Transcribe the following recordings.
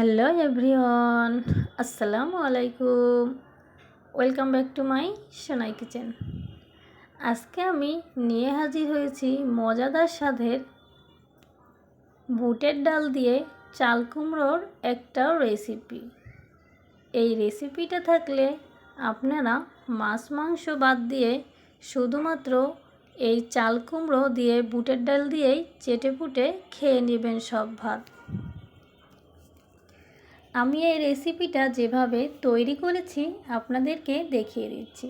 Hello everyone, আসসালামু আলাইকুম। Welcome back to my Sonai kitchen. আজকে আমি নিয়ে হাজির হয়েছি মজাদার স্বাদের বুটের ডাল দিয়ে চাল কুমড়োর একটা রেসিপি। এই রেসিপিটা থাকলে আপনারা মাছ মাংস বাদ দিয়ে শুধুমাত্র এই চাল কুমড়ো দিয়ে বুটের ডাল দিয়েই চেটে পুটে খেয়ে নেবেন সব ভাত। আমি এই রেসিপিটা যেভাবে তৈরি করেছি, আপনাদেরকে দেখিয়ে দিচ্ছি।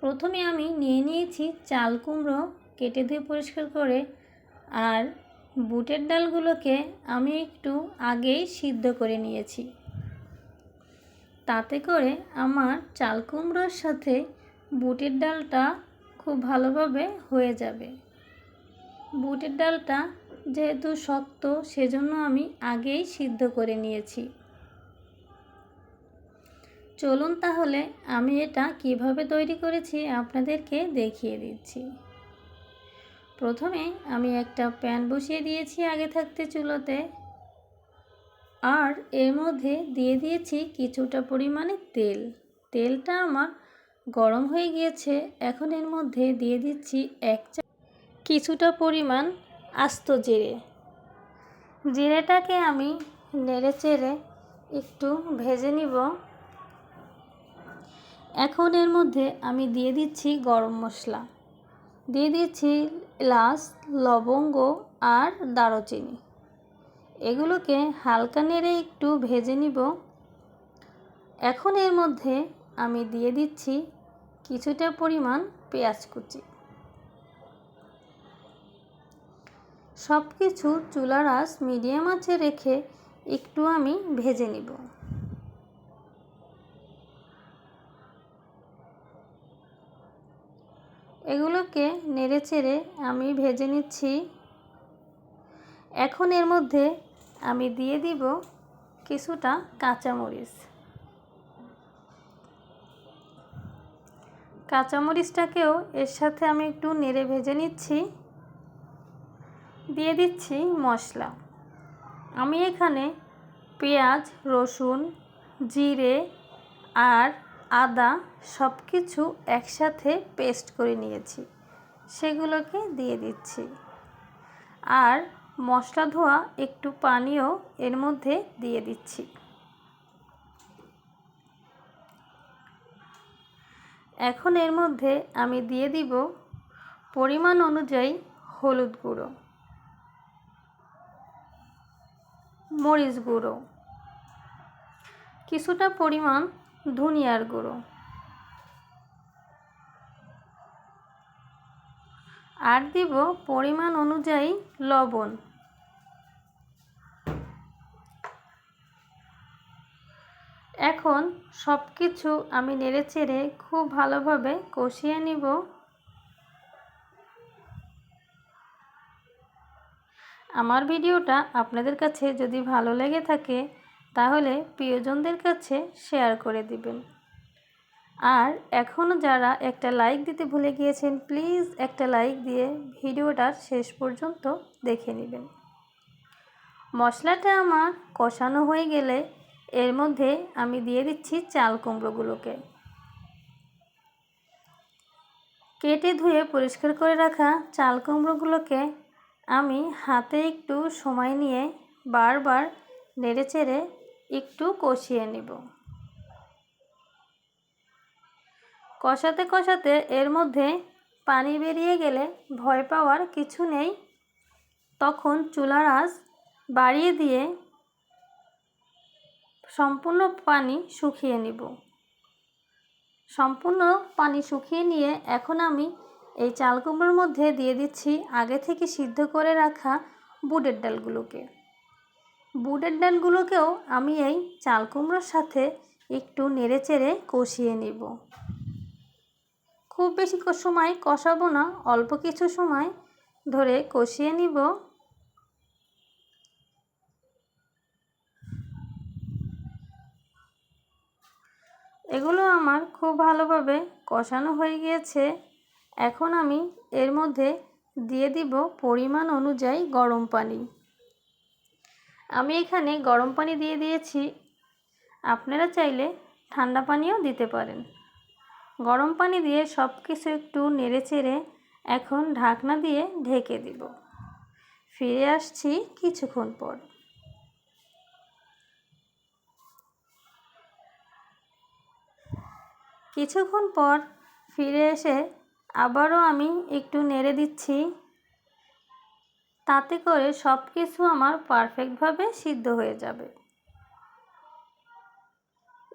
প্রথমে আমি নিয়ে নিয়েছি চাল কুমড়ো, কেটে ধুয়ে পরিষ্কার করে, আর বুটের ডালগুলোকে আমি একটু আগেই সিদ্ধ করে নিয়েছি। তাতে করে আমার চাল কুমড়োর সাথে বুটের ডালটা খুব ভালোভাবে হয়ে যাবে। বুটের ডালটা যেহেতু শক্ত, সেজন্য আমি আগেই সিদ্ধ করে নিয়েছি। চলুন তাহলে আমি এটা কীভাবে তৈরি করেছি আপনাদেরকে দেখিয়ে দিচ্ছি। প্রথমে আমি একটা প্যান বসিয়ে দিয়েছি আগে থাকতে চুলোতে। আর এর মধ্যে দিয়ে দিয়েছি কিছুটা পরিমাণে তেল। তেলটা আমার গরম হয়ে গিয়েছে, এখন এর মধ্যে দিয়ে দিচ্ছি এক চা কিছুটা পরিমাণ আস্ত জিরে। জিরেটাকে আমি নেড়ে চেড়ে একটু ভেজে নিব। এখন এর মধ্যে আমি দিয়ে দিচ্ছি গরম মশলা। দিয়ে দিচ্ছি এলাচ, লবঙ্গ আর দারুচিনি। এগুলোকে হালকা নেড়ে একটু ভেজে নিব। এখন এর মধ্যে আমি দিয়ে দিচ্ছি কিছুটা পরিমাণ পেঁয়াজ কুচি। সব কিছু চুলার আঁচ মিডিয়াম আঁচে রেখে একটু আমি ভেজে নিব। এগুলোকে নেড়ে চেড়ে আমি ভেজে নিচ্ছি। এখন এর মধ্যে আমি দিয়ে দিব কিছুটা কাঁচামরিচ। কাঁচামরিচটাকেও এর সাথে আমি একটু নেড়ে ভেজে নিচ্ছি। দিয়ে দিচ্ছি মশলা। আমি এখানে পেঁয়াজ, রসুন, জিরে আর আদা সব কিছু একসাথে পেস্ট করে নিয়েছি। সেগুলোকে দিয়ে দিচ্ছি। আর মশলা ধোয়া একটু পানিও এর মধ্যে দিয়ে দিচ্ছি। এখন এর মধ্যে আমি দিয়ে দিব পরিমাণ অনুযায়ী হলুদ গুঁড়ো, মরিচ গুঁড়ো। কিছুটা পরিমাণ ধনিয়ার গুঁড়ো। আর দিব পরিমাণ অনুযায়ী লবণ। এখন সব কিছু আমি নেড়ে চেড়ে খুব ভালোভাবে কষিয়ে নিব। আমার ভিডিওটা আপনাদের কাছে যদি ভালো লেগে থাকে তাহলে প্রিয়জনদের কাছে শেয়ার করে দিবেন। আর এখনও যারা একটা লাইক দিতে ভুলে গিয়েছেন প্লিজ একটা লাইক দিয়ে ভিডিওটার শেষ পর্যন্ত দেখে নেবেন। মশলাটা আমার কষানো হয়ে গেলে এর মধ্যে আমি দিয়ে দিচ্ছি চাল কুমড়োগুলোকে। কেটে ধুয়ে পরিষ্কার করে রাখা চাল কুমড়োগুলোকে আমি হাতে একটু সময় নিয়ে বারবার নেড়ে চেড়ে একটু কষিয়ে নেব। কষাতে কষাতে এর মধ্যে পানি বেরিয়ে গেলে ভয় পাওয়ার কিছু নেই। তখন চুলার আঁচ বাড়িয়ে দিয়ে সম্পূর্ণ পানি শুকিয়ে নিব। সম্পূর্ণ পানি শুকিয়ে নিয়ে এখন আমি এই চাল কুমড়োর মধ্যে দিয়ে দিচ্ছি আগে থেকে সিদ্ধ করে রাখা বুটের ডালগুলোকে। বুটের ডালগুলোকেও আমি এই চাল কুমড়োর সাথে একটু নেড়ে চেড়ে কষিয়ে নিব। খুব বেশি সময় কষাবো না, অল্প কিছু সময় ধরে কষিয়ে নিব। এগুলো আমার খুব ভালোভাবে কষানো হয়ে গিয়েছে। এখন আমি এর মধ্যে দিয়ে দিব পরিমাণ অনুযায়ী গরম পানি। আমি এখানে গরম পানি দিয়ে দিয়েছি। আপনারা চাইলে ঠান্ডা পানিও দিতে পারেন। গরম পানি দিয়ে সব কিছু একটু নেড়ে চেড়ে এখন ঢাকনা দিয়ে ঢেকে দিব। ফিরে আসছি কিছুক্ষণ পর। কিছুক্ষণ পর ফিরে এসে আবারও আমি একটু নেড়ে দিচ্ছি। তাতে করে সব কিছু আমার পারফেক্টভাবে সিদ্ধ হয়ে যাবে।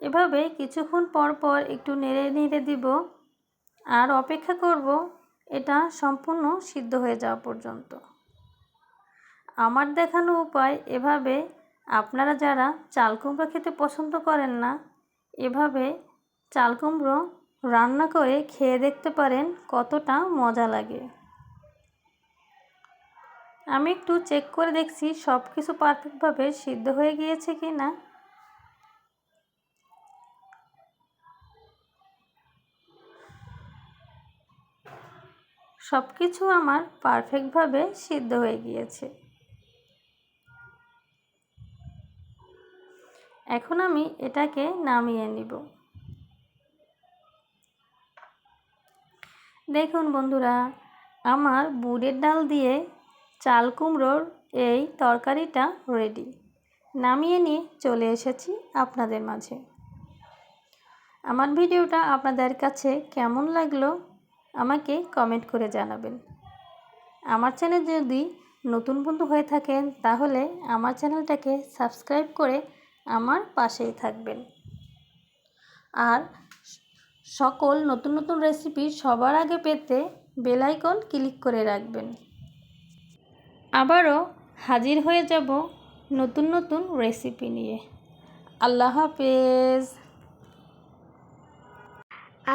এভাবে কিছুক্ষণ পর পর একটু নেড়ে নেড়ে দিব আর অপেক্ষা করব এটা সম্পূর্ণ সিদ্ধ হয়ে যাওয়া পর্যন্ত। আমার দেখানো উপায় এভাবে আপনারা যারা চাল কুমড়ো খেতে পছন্দ করেন না, এভাবে চাল কুমড়ো রান্না করে খেয়ে দেখতে পারেন কতটা মজা লাগে। আমি একটু চেক করে দেখছি সব কিছু পারফেক্টভাবে সিদ্ধ হয়ে গিয়েছে কি না সব কিছু আমার পারফেক্টভাবে সিদ্ধ হয়ে গিয়েছে। এখন আমি এটাকে নামিয়ে নিব। দেখুন বন্ধুরা, আমার বুড়ের ডাল দিয়ে চাল কুমড়োর এই তরকারিটা রেডি নামিয়ে নিয়ে চলে এসেছি আপনাদের মাঝে। আমার ভিডিওটা আপনাদের কাছে কেমন লাগল আমাকে কমেন্ট করে জানাবেন। আমার চ্যানেল যদি নতুন বন্ধু হয়ে থাকেন, তাহলে আমার চ্যানেলটাকে সাবস্ক্রাইব করে আমার পাশেই থাকবেন। আর সকল নতুন নতুন রেসিপি সবার আগে পেতে বেলাইকন ক্লিক করে রাখবেন। আবারও হাজির হয়ে যাব নতুন নতুন রেসিপি নিয়ে। আল্লাহ হাফেজ।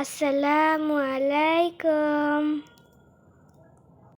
আসসালামু আলাইকুম।